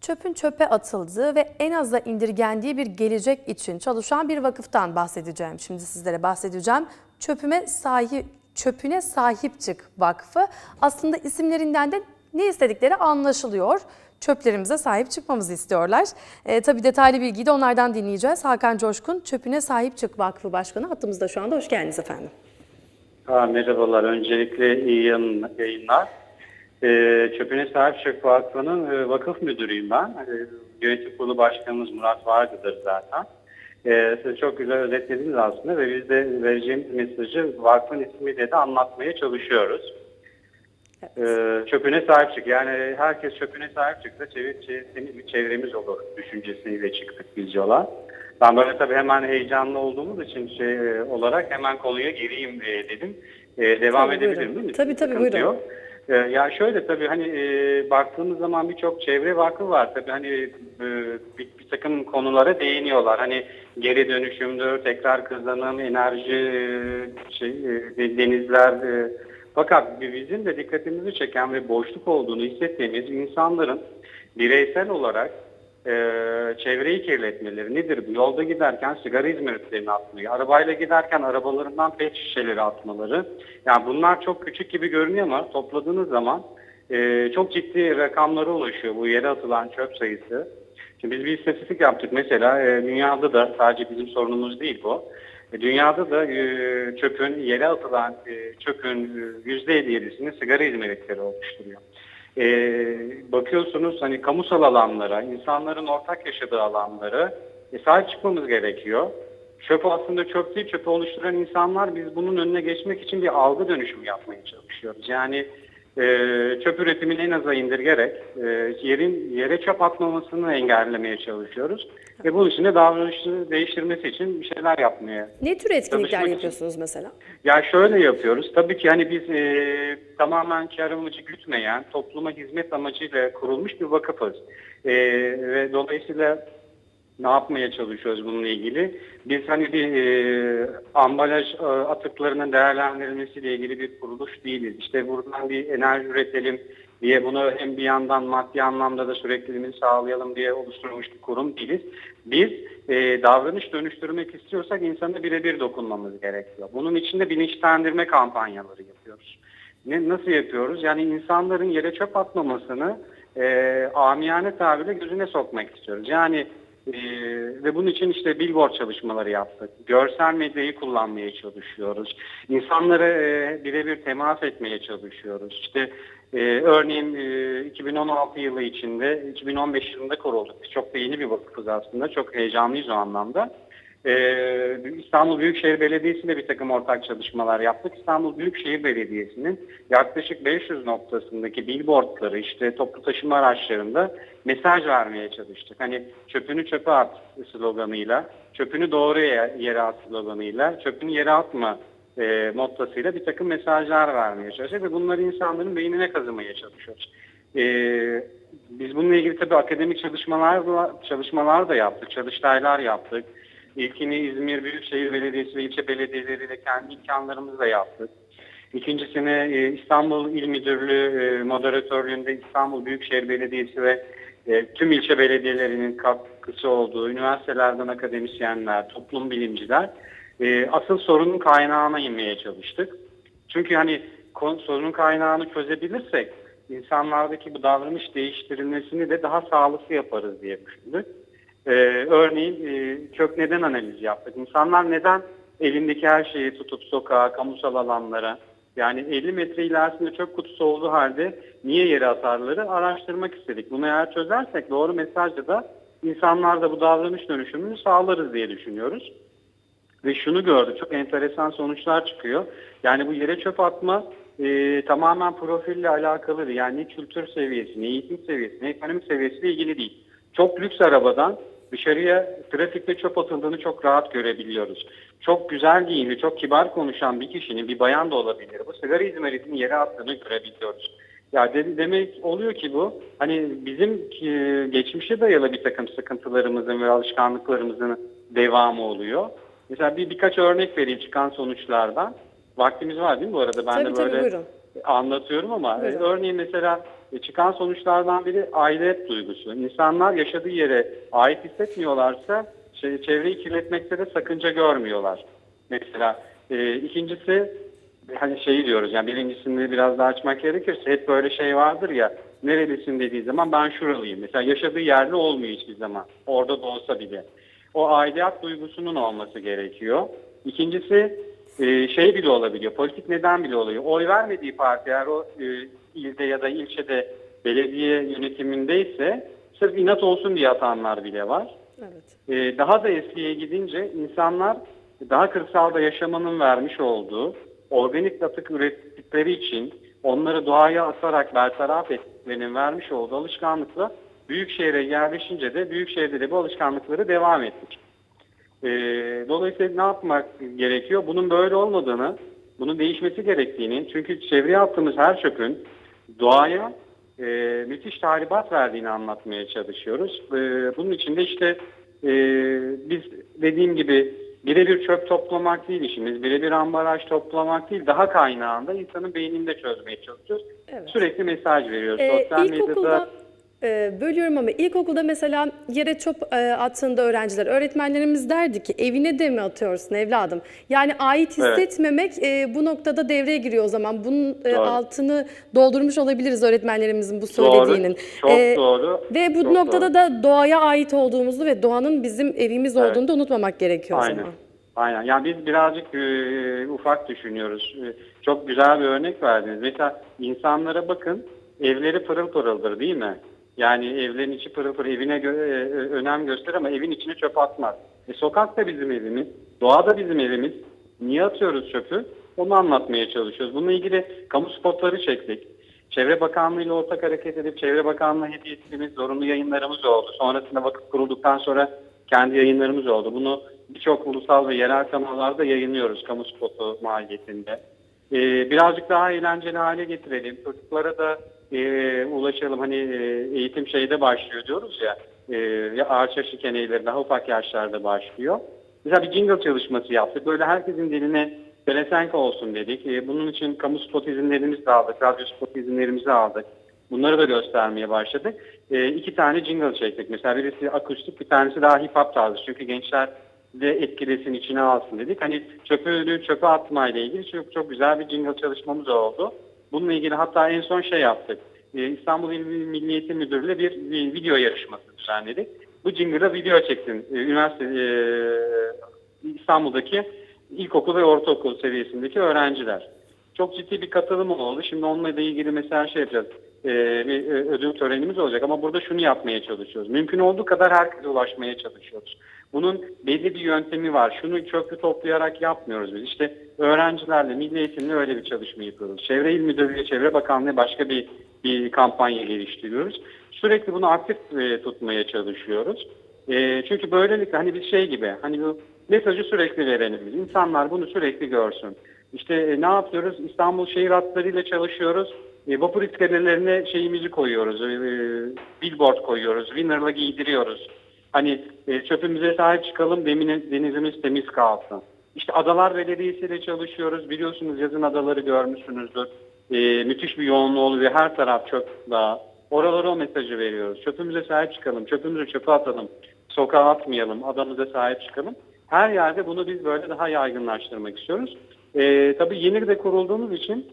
çöpün çöpe atıldığı ve en aza indirgendiği bir gelecek için çalışan bir vakıftan bahsedeceğim. Şimdi sizlere bahsedeceğim. Çöpüme sahip Çöpüne Sahip Çık Vakfı. Aslında isimlerinden de ne istedikleri anlaşılıyor. Çöplerimize sahip çıkmamızı istiyorlar. E, tabii detaylı bilgiyi de onlardan dinleyeceğiz. Hakan Coşkun, Çöpüne Sahip Çık Vakfı Başkanı hattımızda şu anda. Hoş geldiniz efendim. Ha, merhabalar. Öncelikle iyi yayınlar. Ee, Çöpüne Sahip Vakfı'nın e, vakıf müdürüyüm ben. E, yönetim kurulu başkanımız Murat Vargı'dır zaten. E, siz çok güzel özetlediniz aslında ve biz de vereceğimiz mesajı vakfın ismiyle de anlatmaya çalışıyoruz. Ee, çöpüne sahip çık. Yani herkes çöpüne sahip çıksa çevre, çevre- temiz bir çevremiz olur düşüncesiyle çıktık biz yola. Ben böyle tabii hemen heyecanlı olduğumuz için şey e, olarak hemen konuya gireyim e, dedim. E, devam Tabii, edebilirim buyurun. değil mi? Tabii, tabii, Sıkıntı buyurun. yok. E, ya şöyle tabii hani e, baktığımız zaman birçok çevre vakfı var. Tabii hani e, bir, bir takım konulara değiniyorlar. Hani geri dönüşümdür, tekrar kazanım, enerji, e, şey, e, denizler, e, fakat bizim de dikkatimizi çeken ve boşluk olduğunu hissettiğimiz insanların bireysel olarak e, çevreyi kirletmeleri nedir bu? Yolda giderken sigara izmaritlerini atmayı, arabayla giderken arabalarından pet şişeleri atmaları. Yani bunlar çok küçük gibi görünüyor ama topladığınız zaman e, çok ciddi rakamlara ulaşıyor bu yere atılan çöp sayısı. Şimdi biz bir istatistik yaptık mesela e, dünyada da sadece bizim sorunumuz değil bu. E, Dünyada da e, çöpün yere atılan e, çöpün e, %57'sini sigara izmaritleri oluşturuyor. E, bakıyorsunuz hani kamusal alanlara, insanların ortak yaşadığı alanlara e, sahip çıkmamız gerekiyor. Çöp aslında çöp değil, çöpü oluşturan insanlar biz bunun önüne geçmek için bir algı dönüşümü yapmaya çalışıyoruz. Yani e, çöp üretimini en aza indirgerek e, yerin yere çöp atmamasını engellemeye çalışıyoruz. Ve bunun için de davranışı değiştirmesi için bir şeyler yapmaya Ne tür etkinlikler Çalışmak için. yapıyorsunuz mesela? ya şöyle yapıyoruz. Tabii ki hani biz e, tamamen kar amacı gütmeyen, topluma hizmet amacıyla kurulmuş bir vakıfız. E, ve dolayısıyla ne yapmaya çalışıyoruz bununla ilgili? Biz hani bir e, ambalaj e, atıklarının değerlendirilmesiyle ilgili bir kuruluş değiliz. İşte buradan bir enerji üretelim diye bunu hem bir yandan maddi anlamda da sürekliliğini sağlayalım diye oluşturulmuş bir kurum değiliz. Biz e, davranış dönüştürmek istiyorsak insana birebir dokunmamız gerekiyor. Bunun için de bilinçlendirme kampanyaları yapıyoruz. Ne, nasıl yapıyoruz? Yani insanların yere çöp atmamasını e, amiyane tabirle gözüne sokmak istiyoruz. Yani ee, ve bunun için işte billboard çalışmaları yaptık. Görsel medyayı kullanmaya çalışıyoruz. İnsanlara e, birebir temas etmeye çalışıyoruz. İşte e, örneğin e, 2016 yılı içinde, 2015 yılında kurulduk. Çok da yeni bir vakıfız aslında. Çok heyecanlıyız o anlamda. Ee, İstanbul Büyükşehir Belediyesi ile bir takım ortak çalışmalar yaptık. İstanbul Büyükşehir Belediyesi'nin yaklaşık 500 noktasındaki billboardları işte toplu taşıma araçlarında mesaj vermeye çalıştık. Hani çöpünü çöpe at sloganıyla, çöpünü doğru ye- yere at sloganıyla, çöpünü yere atma e, mottasıyla bir takım mesajlar vermeye çalıştık ve bunları insanların beynine kazımaya çalışıyoruz. E, biz bununla ilgili tabii akademik çalışmalar da, çalışmalar da yaptık, çalıştaylar yaptık. İlkini İzmir Büyükşehir Belediyesi ve ilçe belediyeleriyle kendi imkanlarımızla yaptık. İkincisini e, İstanbul İl Müdürlüğü e, moderatörlüğünde İstanbul Büyükşehir Belediyesi ve e, tüm ilçe belediyelerinin katkısı olduğu üniversitelerden akademisyenler, toplum bilimciler e, asıl sorunun kaynağına inmeye çalıştık. Çünkü hani sorunun kaynağını çözebilirsek insanlardaki bu davranış değiştirilmesini de daha sağlıklı yaparız diye düşündük. Ee, örneğin e, kök neden analizi yaptık. İnsanlar neden elindeki her şeyi tutup sokağa, kamusal alanlara yani 50 metre ilerisinde çöp kutusu olduğu halde niye yere atarları araştırmak istedik. Bunu eğer çözersek doğru mesajla da insanlarda bu davranış dönüşümünü sağlarız diye düşünüyoruz. Ve şunu gördük, çok enteresan sonuçlar çıkıyor. Yani bu yere çöp atma e, tamamen profille alakalı. Yani ne kültür seviyesi, ne eğitim seviyesi, ne ekonomik seviyesiyle ilgili değil. Çok lüks arabadan dışarıya trafikte çöp atıldığını çok rahat görebiliyoruz. Çok güzel giyimli, çok kibar konuşan bir kişinin, bir bayan da olabilir. Bu sigara izmaritini yere attığını görebiliyoruz. Ya de- demek oluyor ki bu hani bizim e, geçmişe dayalı bir takım sıkıntılarımızın ve alışkanlıklarımızın devamı oluyor. Mesela bir birkaç örnek vereyim çıkan sonuçlardan. Vaktimiz var değil mi bu arada? Ben Tabii, de tabii, böyle buyurun. anlatıyorum ama e, Buyurun. örneğin mesela e, çıkan sonuçlardan biri aidiyet duygusu. İnsanlar yaşadığı yere ait hissetmiyorlarsa şey, çevreyi kirletmekte de sakınca görmüyorlar. Mesela e, ikincisi hani şeyi diyoruz yani birincisini biraz daha açmak gerekirse hep böyle şey vardır ya nerelisin dediği zaman ben şuralıyım. Mesela yaşadığı yerli olmuyor hiçbir zaman. Orada da olsa bile. O aidiyet duygusunun olması gerekiyor. İkincisi e, şey bile olabiliyor. Politik neden bile oluyor. Oy vermediği parti eğer o e, ilde ya da ilçede belediye yönetimindeyse sırf inat olsun diye atanlar bile var. Evet. Ee, daha da eskiye gidince insanlar daha kırsalda yaşamanın vermiş olduğu organik atık ürettikleri için onları doğaya atarak bertaraf etmenin vermiş olduğu alışkanlıkla büyük şehre yerleşince de büyük şehirde de bu alışkanlıkları devam ettik. Ee, dolayısıyla ne yapmak gerekiyor? Bunun böyle olmadığını, bunun değişmesi gerektiğini, çünkü çevreye attığımız her çöpün doğaya e, müthiş tahribat verdiğini anlatmaya çalışıyoruz. E, bunun için de işte e, biz dediğim gibi birebir çöp toplamak değil işimiz, birebir ambalaj toplamak değil, daha kaynağında insanın beyninde çözmeye çalışıyoruz. Evet. Sürekli mesaj veriyoruz. Ee, Sosyal medyada e, bölüyorum ama ilkokulda mesela yere çöp e, attığında öğrenciler, öğretmenlerimiz derdi ki evine de mi atıyorsun evladım? Yani ait Evet. hissetmemek e, bu noktada devreye giriyor o zaman. Bunun e, Doğru. altını doldurmuş olabiliriz öğretmenlerimizin bu doğru, söylediğinin. çok E, doğru. Ve bu çok noktada doğru. da doğaya ait olduğumuzu ve doğanın bizim evimiz Evet. olduğunu da unutmamak gerekiyor o Aynen. zaman. Aynen. Yani biz birazcık e, ufak düşünüyoruz. E, çok güzel bir örnek verdiniz. Mesela insanlara bakın, evleri pırıl pırıldır değil mi? Yani evlerin içi pırıl pırıl, evine gö- e, önem gösterir ama evin içine çöp atmaz. E, sokak da bizim evimiz, doğa da bizim evimiz. Niye atıyoruz çöpü? Onu anlatmaya çalışıyoruz. Bununla ilgili kamu spotları çektik. Çevre Bakanlığı ile ortak hareket edip Çevre Bakanlığı hediye ettiğimiz zorunlu yayınlarımız oldu. Sonrasında vakıf kurulduktan sonra kendi yayınlarımız oldu. Bunu birçok ulusal ve yerel kanallarda yayınlıyoruz kamu spotu maliyetinde. Ee, birazcık daha eğlenceli hale getirelim. Çocuklara da e, ulaşalım. Hani e, eğitim şeyde başlıyor diyoruz ya. E, ağaç yaşı keneyleri daha ufak yaşlarda başlıyor. Mesela bir jingle çalışması yaptık. Böyle herkesin diline pelesenk olsun dedik. E, bunun için kamu spot izinlerimizi de aldık. Radyo spot izinlerimizi aldık. Bunları da göstermeye başladık. E, iki tane jingle çektik. Mesela birisi akustik, bir tanesi daha hip hop tarzı. Çünkü gençler de etkilesin, içine alsın dedik. Hani çöpü çöpe atmayla ilgili çok, çok güzel bir jingle çalışmamız oldu. Bununla ilgili hatta en son şey yaptık. E, İstanbul İl Milli Müdürlüğü'yle bir, video yarışması düzenledik. Bu jingle'a video çektim. E, üniversite İstanbul'daki ilkokul ve ortaokul seviyesindeki öğrenciler. Çok ciddi bir katılım oldu. Şimdi onunla da ilgili mesela şey yapacağız. Ee, bir e, ödül törenimiz olacak ama burada şunu yapmaya çalışıyoruz. Mümkün olduğu kadar herkese ulaşmaya çalışıyoruz. Bunun belli bir yöntemi var. Şunu çöplü toplayarak yapmıyoruz biz. İşte öğrencilerle, milli eğitimle öyle bir çalışma yapıyoruz. Çevre İl Müdürlüğü, Çevre Bakanlığı başka bir bir kampanya geliştiriyoruz. Sürekli bunu aktif e, tutmaya çalışıyoruz. E, çünkü böylelikle hani bir şey gibi hani bu mesajı sürekli verelim. İnsanlar bunu sürekli görsün. İşte e, ne yapıyoruz? İstanbul şehir hatlarıyla çalışıyoruz. E, vapur iskelelerine şeyimizi koyuyoruz. E, billboard koyuyoruz. Winner'la giydiriyoruz. Hani e, çöpümüze sahip çıkalım, demine, denizimiz temiz kalsın. İşte Adalar Belediyesi ile çalışıyoruz. Biliyorsunuz yazın adaları görmüşsünüzdür. E, müthiş bir yoğunluğu oluyor. Her taraf çöp dağı. Oralara o mesajı veriyoruz. Çöpümüze sahip çıkalım. Çöpümüzü çöpe atalım. Sokağa atmayalım. Adamıza sahip çıkalım. Her yerde bunu biz böyle daha yaygınlaştırmak istiyoruz. E, tabii yeni de kurulduğumuz için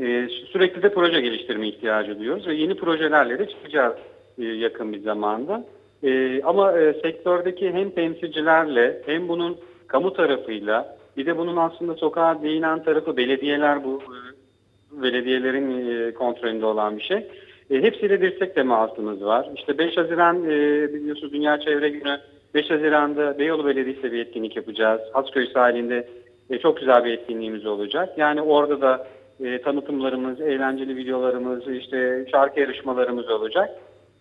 e, sürekli de proje geliştirme ihtiyacı duyuyoruz ve yeni projelerle de çıkacağız e, yakın bir zamanda. E, ama e, sektördeki hem temsilcilerle hem bunun kamu tarafıyla bir de bunun aslında sokağa değinen tarafı belediyeler bu e, belediyelerin e, kontrolünde olan bir şey. E, hepsiyle dirsek temasımız var. İşte 5 Haziran e, biliyorsunuz Dünya Çevre Günü 5 Haziran'da Beyoğlu Belediyesi'yle bir etkinlik yapacağız. Hasköy sahilinde e, çok güzel bir etkinliğimiz olacak. Yani orada da e, tanıtımlarımız, eğlenceli videolarımız, işte şarkı yarışmalarımız olacak.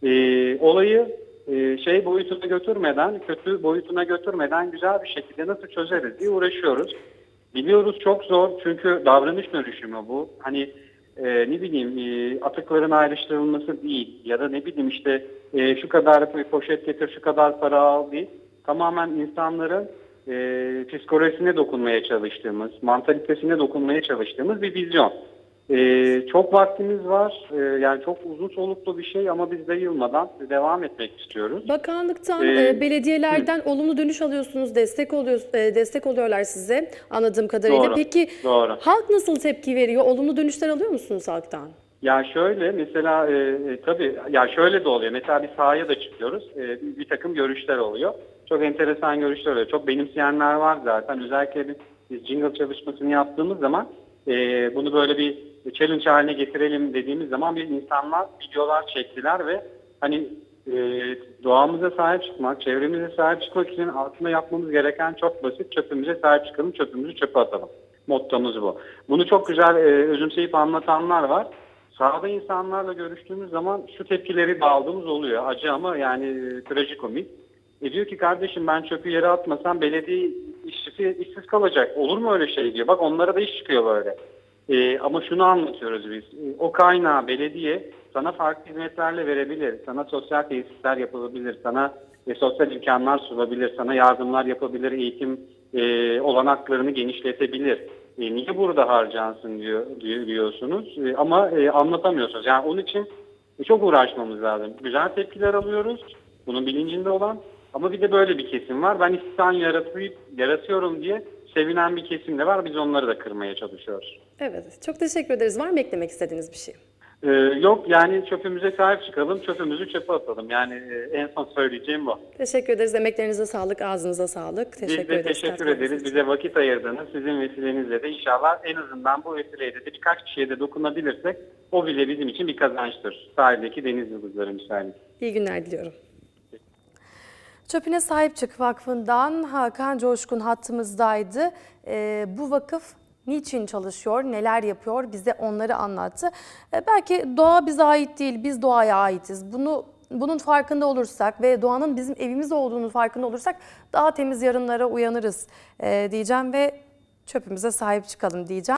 E, olayı e, şey boyutuna götürmeden, kötü boyutuna götürmeden güzel bir şekilde nasıl çözeriz diye uğraşıyoruz. Biliyoruz çok zor çünkü davranış dönüşümü bu. Hani e, ne bileyim e, atıkların ayrıştırılması değil ya da ne bileyim işte e, şu kadar bir poşet getir, şu kadar para al değil. Tamamen insanların e, psikolojisine dokunmaya çalıştığımız, mantalitesine dokunmaya çalıştığımız bir vizyon. Ee, çok vaktimiz var. Ee, yani çok uzun soluklu bir şey ama biz de yılmadan devam etmek istiyoruz. Bakanlıktan, Ee, e, belediyelerden olumlu dönüş alıyorsunuz, destek oluyor, e, destek oluyorlar size anladığım kadarıyla. Doğru, Peki doğru. halk nasıl tepki veriyor? Olumlu dönüşler alıyor musunuz halktan? Ya şöyle mesela e, e, tabii ya şöyle de oluyor. Mesela bir sahaya da çıkıyoruz. E, bir takım görüşler oluyor. Çok enteresan görüşler oluyor. Çok benimseyenler var zaten. Özellikle biz, jingle çalışmasını yaptığımız zaman e, bunu böyle bir challenge haline getirelim dediğimiz zaman bir insanlar videolar çektiler ve hani e, doğamıza sahip çıkmak, çevremize sahip çıkmak için aslında yapmamız gereken çok basit. Çöpümüze sahip çıkalım, çöpümüzü çöpe atalım. Mottomuz bu. Bunu çok güzel e, özümseyip anlatanlar var. Sahada insanlarla görüştüğümüz zaman şu tepkileri aldığımız oluyor. Acı ama yani e, trajikomik. E diyor ki kardeşim ben çöpü yere atmasam belediye işçisi işsiz kalacak. Olur mu öyle şey diyor. Bak onlara da iş çıkıyor böyle. E, ama şunu anlatıyoruz biz. E, o kaynağı belediye sana farklı hizmetlerle verebilir. Sana sosyal tesisler yapılabilir. Sana e, sosyal imkanlar sunabilir. Sana yardımlar yapabilir. Eğitim e, olanaklarını genişletebilir. E, niye burada harcansın diyor, diyor- diyorsunuz E, ama e, anlatamıyorsunuz. Yani onun için e, çok uğraşmamız lazım. Güzel tepkiler alıyoruz. Bunun bilincinde olan ama bir de böyle bir kesim var. Ben istihdam yaratıp, yaratıyorum diye sevinen bir kesim de var. Biz onları da kırmaya çalışıyoruz. Evet, çok teşekkür ederiz. Var mı eklemek istediğiniz bir şey? Ee, yok yani çöpümüze sahip çıkalım, çöpümüzü çöpe atalım. Yani e, en son söyleyeceğim bu. Teşekkür ederiz. Emeklerinize sağlık, ağzınıza sağlık. Teşekkür Biz de ederiz. teşekkür ederiz. Bize vakit ayırdığınız, sizin vesilenizle de inşallah en azından bu vesileyle de birkaç kişiye de dokunabilirsek o bile bizim için bir kazançtır. Sahildeki deniz yıldızları misali. İyi günler diliyorum. Çöpüne Sahip Çık Vakfı'ndan Hakan Coşkun hattımızdaydı. Ee, bu vakıf niçin çalışıyor, neler yapıyor bize onları anlattı. Ee, belki doğa bize ait değil, biz doğaya aitiz. Bunu bunun farkında olursak ve doğanın bizim evimiz olduğunu farkında olursak daha temiz yarınlara uyanırız ee, diyeceğim ve çöpümüze sahip çıkalım diyeceğim.